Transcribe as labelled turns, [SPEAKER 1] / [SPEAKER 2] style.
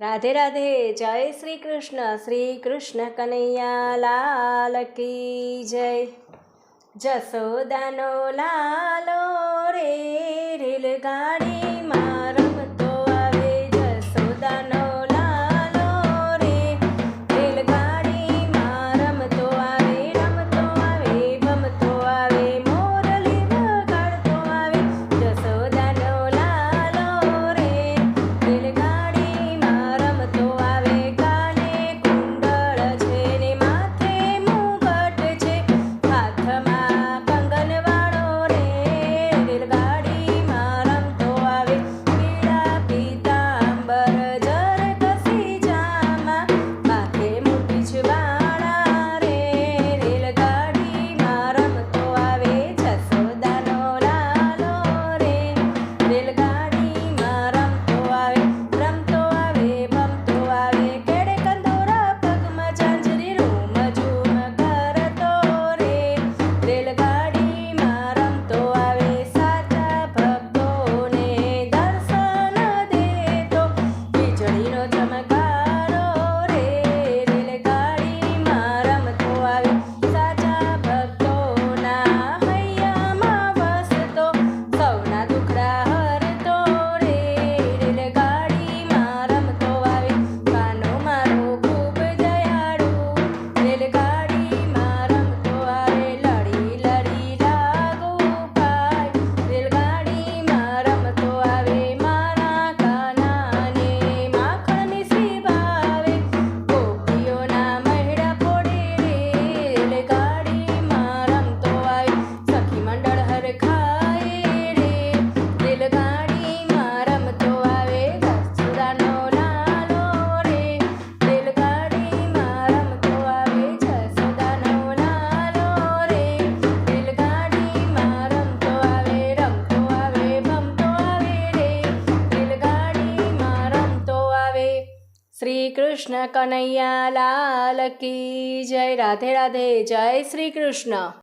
[SPEAKER 1] રાધે રાધે, જય શ્રી કૃષ્ણ શ્રી કૃષ્ણ કનૈયા, લાલ કી જય. જસોદાનો લાલો રે, રેલગાડી श्री कृष्ण कन्हैया लाल की जय। राधे राधे जय श्री कृष्ण